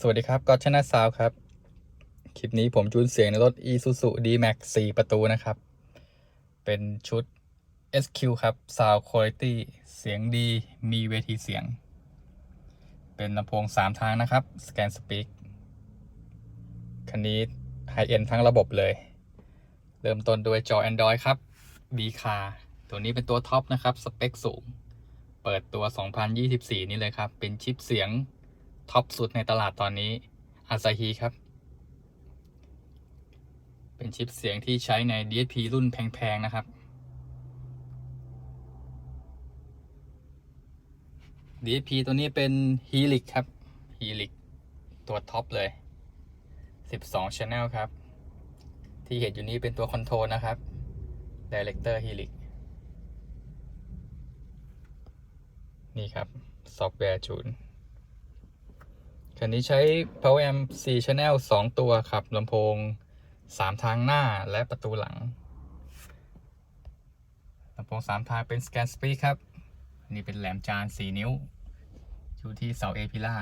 สวัสดีครับก็ชนะซาวครับ คลิปนี้ผมจูนเสียงในรถ Isuzu D-Max 4 ประตูนะครับ เป็นชุด SQ ครับ Sound Quality เสียงดีมีเวทีเสียง เป็นลำโพง 3 ทางนะครับ Scan Speak คันนี้ High End ทั้งระบบเลย เริ่มต้นด้วยจอ Android ครับ B Car ตัวนี้เป็นตัวท็อปนะครับ สเปคสูง เปิดตัว 2024 นี่เลยครับ เป็นชิปเสียง ท็อปสุดในตลาดตอนนี้อาซาฮีครับ เป็นชิปเสียงที่ใช้ใน DSP รุ่นแพงๆ นะครับ DSP ตัวนี้เป็น Helix ครับ Helix ตัวท็อปเลย 12 Channel ครับ ที่เห็นอยู่นี้เป็นตัวคอนโทรลนะครับ Director Helix นี่ครับ ซอฟต์แวร์จูน คันนี้ใช้ Power Amp 4 Channel 2 ตัวครับลำโพง 3 ทางหน้าและประตูหลังลำโพง 3 ทางเป็น Scan Speak ครับนนี้เป็นแหลมจาน 4 นิ้ว อยู่ที่เสา A พิล่า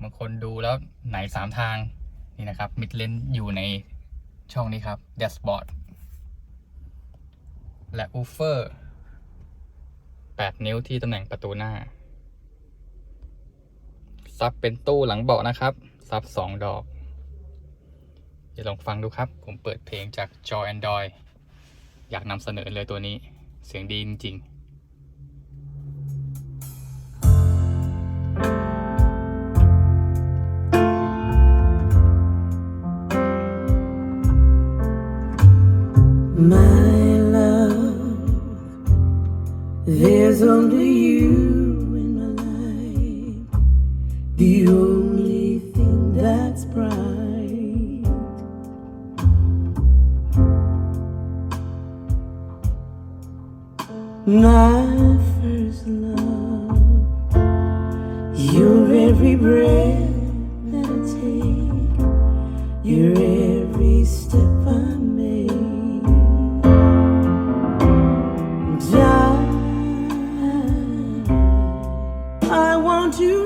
บางคนดูแล้วไหน 3 ทาง นี่นะครับ มิดเลนอยู่ในช่องนี้ครับ Dashboard และ Woofer 8นิ้วที่ตำแหน่งประตูหน้า ซับเป็นตู้หลังเบาะนะครับ ซับสองดอก เดี๋ยวลองฟังดูครับ ผมเปิดเพลงจากจอ Android อยากนำเสนอเลยตัวนี้ เสียงดีจริง My love, there's only you the only thing that's bright. My first love, your every breath that I take, your every step I make. I, I want share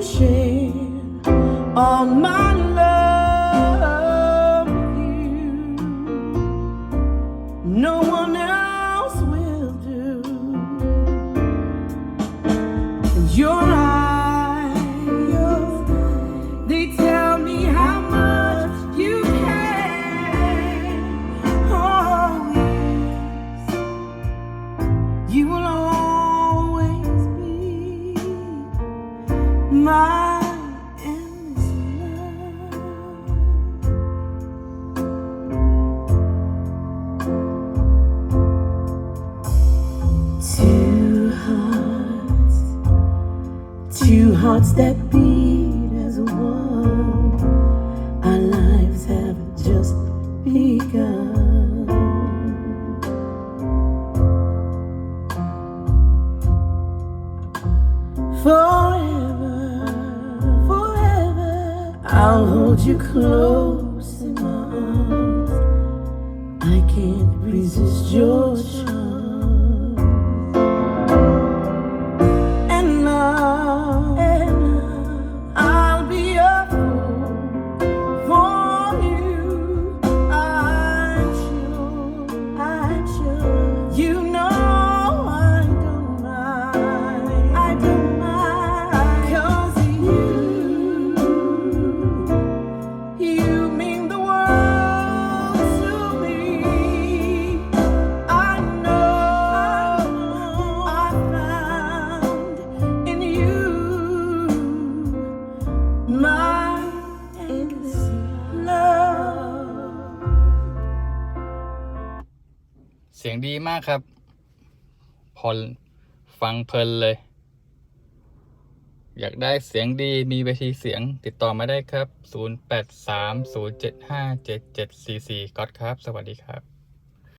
all my love you. No hearts that beat as one. Our lives have just begun. Forever, forever, I'll hold you close in my arms. I can't resist your charm. สียงดีมากครับ พอฟังเพลินเลย อยากได้เสียงดีมีเวทีเสียงติดต่อมาได้ครับ 0830757744ก๊อตครับ สวัสดีครับ